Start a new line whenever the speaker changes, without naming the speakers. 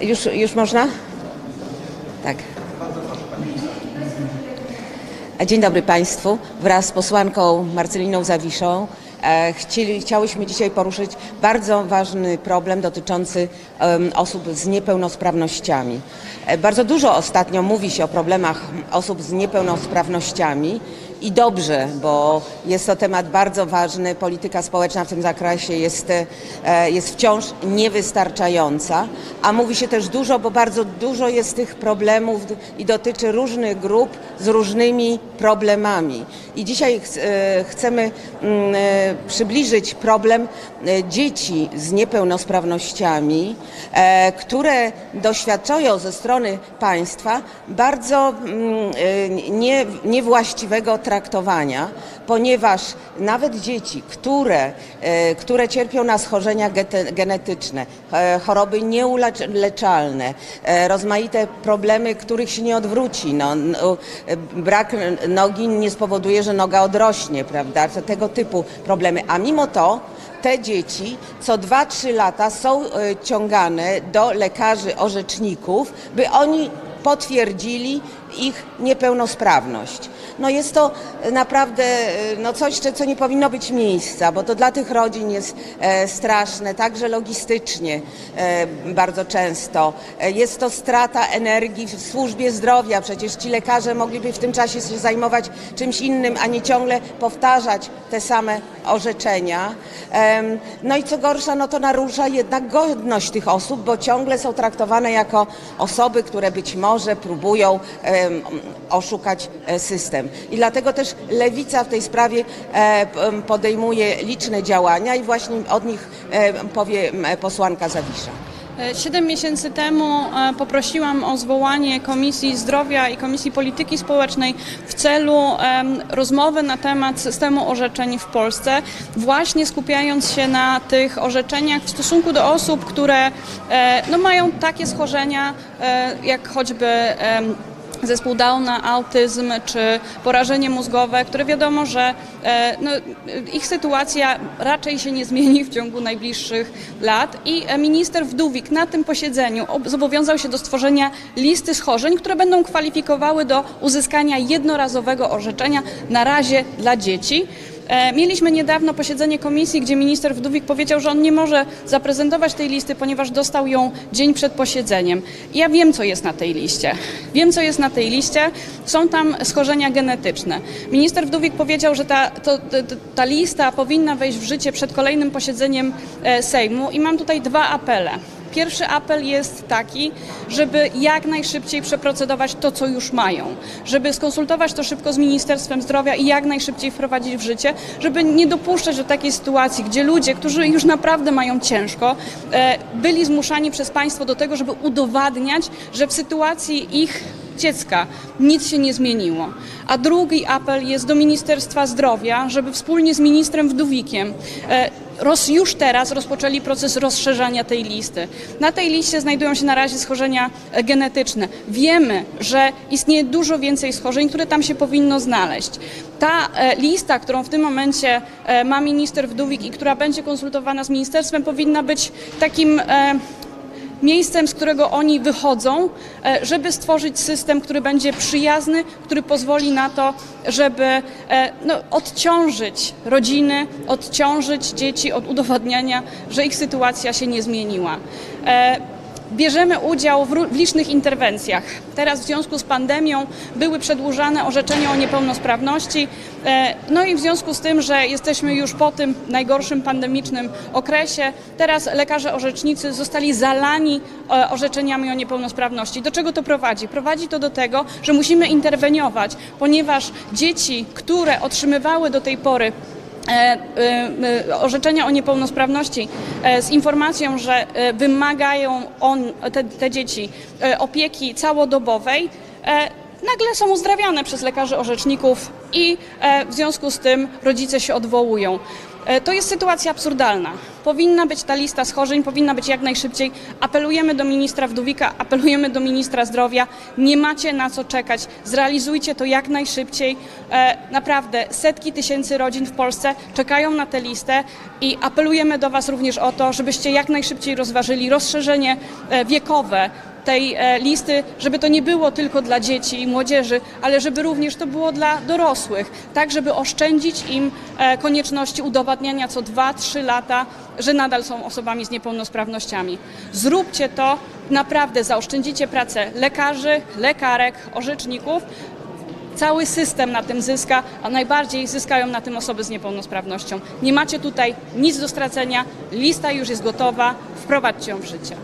Już, już można? Tak. Dzień dobry Państwu. Wraz z posłanką Marceliną Zawiszą e, chcieli, chciałyśmy dzisiaj poruszyć bardzo ważny problem dotyczący osób z niepełnosprawnościami. E, Bardzo dużo ostatnio mówi się o problemach osób z niepełnosprawnościami i dobrze, bo jest to temat bardzo ważny. Polityka społeczna w tym zakresie jest, e, jest wciąż niewystarczająca, a mówi się też dużo, bo bardzo dużo jest tych problemów i dotyczy różnych grup z różnymi problemami. I dzisiaj ch- e, chcemy mm, e, przybliżyć problem dzieci z niepełnosprawnościami, które doświadczają ze strony państwa bardzo mm, e, nie, niewłaściwego traktowania, ponieważ nawet dzieci, które, e, które cierpią na schorzenia genetyczne, e, choroby nieuleczalne, e, rozmaite problemy, których się nie odwróci. No, brak nogi nie spowoduje, że noga odrośnie, prawda? Tego typu problemy. A mimo to te dzieci co 2-3 lata są ciągane do lekarzy orzeczników, by oni potwierdzili ich niepełnosprawność. No jest to naprawdę e, no coś, co- nie powinno być miejsca, bo to dla tych rodzin jest e, straszne, także logistycznie e, bardzo często. E, jest to strata energii w służbie zdrowia, przecież ci lekarze mogliby w tym czasie się zajmować czymś innym, a nie ciągle powtarzać te same orzeczenia. No i co gorsza, no to narusza jednak godność tych osób, bo ciągle są traktowane jako osoby, które być może próbują oszukać e, system. I dlatego też Lewica w tej sprawie e, podejmuje liczne działania i właśnie od nich e, powie posłanka Zawisza.
Siedem miesięcy temu poprosiłam o zwołanie Komisji Zdrowia i Komisji Polityki Społecznej w celu rozmowy na temat systemu orzeczeń w Polsce, właśnie skupiając się na tych orzeczeniach w stosunku do osób, które no, mają takie schorzenia, jak choćby zespół Downa, autyzm czy porażenie mózgowe, które wiadomo, że e, no, ich sytuacja raczej się nie zmieni w ciągu najbliższych lat i e, minister Wdówik na tym posiedzeniu ob- zobowiązał się do stworzenia listy schorzeń, które będą kwalifikowały do uzyskania jednorazowego orzeczenia na razie dla dzieci. E, Mieliśmy niedawno posiedzenie komisji, gdzie minister Wdówik powiedział, że on nie może zaprezentować tej listy, ponieważ dostał ją dzień przed posiedzeniem. Ja wiem, co jest na tej liście. Wiem, co jest na tej liście. Są tam schorzenia genetyczne. Minister Wdówik powiedział, że ta, to, ta lista powinna wejść w życie przed kolejnym posiedzeniem e, Sejmu i mam tutaj dwa apele. Pierwszy apel jest taki, żeby jak najszybciej przeprocedować to, co już mają, żeby skonsultować to szybko z Ministerstwem Zdrowia i jak najszybciej wprowadzić w życie, żeby nie dopuszczać do takiej sytuacji, gdzie ludzie, którzy już naprawdę mają ciężko, e, byli zmuszani przez państwo do tego, żeby udowadniać, że w sytuacji ich dziecka nic się nie zmieniło. A drugi apel jest do Ministerstwa Zdrowia, żeby wspólnie z ministrem Wdówikiem e, roz, już teraz rozpoczęli proces rozszerzania tej listy. Na tej liście znajdują się na razie schorzenia e, genetyczne. Wiemy, że istnieje dużo więcej schorzeń, które tam się powinno znaleźć. Ta e, lista, którą w tym momencie e, ma minister Wdówik i która będzie konsultowana z ministerstwem, powinna być takim miejscem, z którego oni wychodzą, e, żeby stworzyć system, który będzie przyjazny, który pozwoli na to, żeby e, no, odciążyć rodziny, odciążyć dzieci od udowadniania, że ich sytuacja się nie zmieniła. Bierzemy udział w, licznych interwencjach. Teraz w związku z pandemią były przedłużane orzeczenia o niepełnosprawności. E, No i w związku z tym, że jesteśmy już po tym najgorszym pandemicznym okresie, teraz lekarze orzecznicy zostali zalani e, orzeczeniami o niepełnosprawności. Do czego to prowadzi? Prowadzi to do tego, że musimy interweniować, ponieważ dzieci, które otrzymywały do tej pory orzeczenia o niepełnosprawności e, z informacją, że e, wymagają on, te, te dzieci e, opieki całodobowej, e, nagle są uzdrawiane przez lekarzy orzeczników i e, w związku z tym rodzice się odwołują. E, To jest sytuacja absurdalna. Powinna być ta lista schorzeń, powinna być jak najszybciej. Apelujemy do ministra Wdówika, apelujemy do ministra zdrowia. Nie macie na co czekać. Zrealizujcie to jak najszybciej. E, Naprawdę setki tysięcy rodzin w Polsce czekają na tę listę i apelujemy do Was również o to, żebyście jak najszybciej rozważyli rozszerzenie e, wiekowe tej e, listy, żeby to nie było tylko dla dzieci i młodzieży, ale żeby również to było dla dorosłych, tak żeby oszczędzić im e, konieczności udowadniania co 2-3 lata, że nadal są osobami z niepełnosprawnościami. Zróbcie to, naprawdę zaoszczędzicie pracę lekarzy, lekarek, orzeczników. Cały system na tym zyska, a najbardziej zyskają na tym osoby z niepełnosprawnością. Nie macie tutaj nic do stracenia, lista już jest gotowa, wprowadźcie ją w życie.